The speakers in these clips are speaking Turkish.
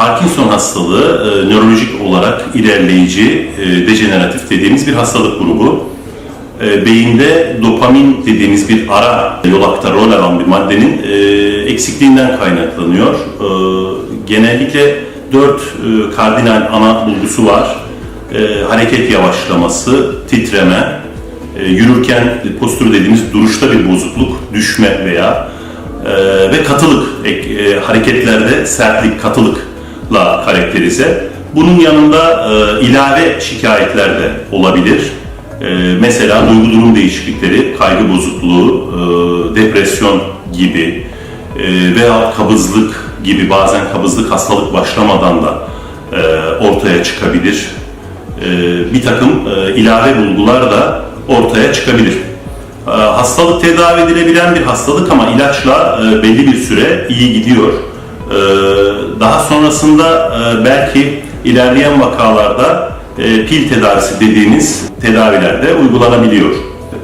Parkinson hastalığı e, nörolojik olarak ilerleyici, e, dejeneratif dediğimiz bir hastalık grubu. E, beyinde dopamin dediğimiz bir ara yolakta rol alan bir maddenin e, eksikliğinden kaynaklanıyor. E, genellikle dört e, kardinal ana bulgusu var. E, hareket yavaşlaması, titreme, e, yürürken postür dediğimiz duruşta bir bozukluk, düşme veya e, ve katılık, e, hareketlerde sertlik, katılıkla karakterize. Bunun yanında e, ilave şikayetler de olabilir. E, mesela duygu durum değişiklikleri, kaygı bozukluğu, e, depresyon gibi e, veya kabızlık gibi bazen kabızlık hastalık başlamadan da e, ortaya çıkabilir. E, bir takım e, ilave bulgular da ortaya çıkabilir. E, Hastalık tedavi edilebilen bir hastalık ama ilaçla e, belli bir süre iyi gidiyor. E, Daha sonrasında e, belki ilerleyen vakalarda e, pil tedavisi dediğimiz tedaviler de uygulanabiliyor.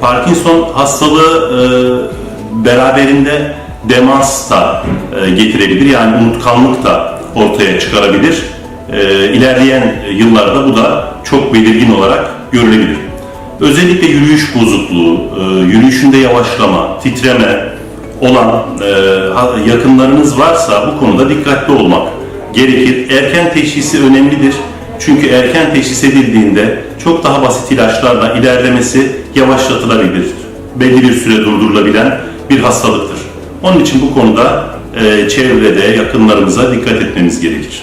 Parkinson hastalığı e, beraberinde demans da e, getirebilir yani unutkanlık da ortaya çıkarabilir. E, İlerleyen yıllarda bu da çok belirgin olarak görülebilir. Özellikle yürüyüş bozukluğu, e, yürüyüşünde yavaşlama, titreme olan e, yakınlarınız varsa bu konuda dikkatli olmak gerekir. Erken teşhisi önemlidir. Çünkü erken teşhis edildiğinde çok daha basit ilaçlarla ilerlemesi yavaşlatılabilir. Belli bir süre durdurulabilen bir hastalıktır. Onun için bu konuda e, çevrede yakınlarımıza dikkat etmemiz gerekir.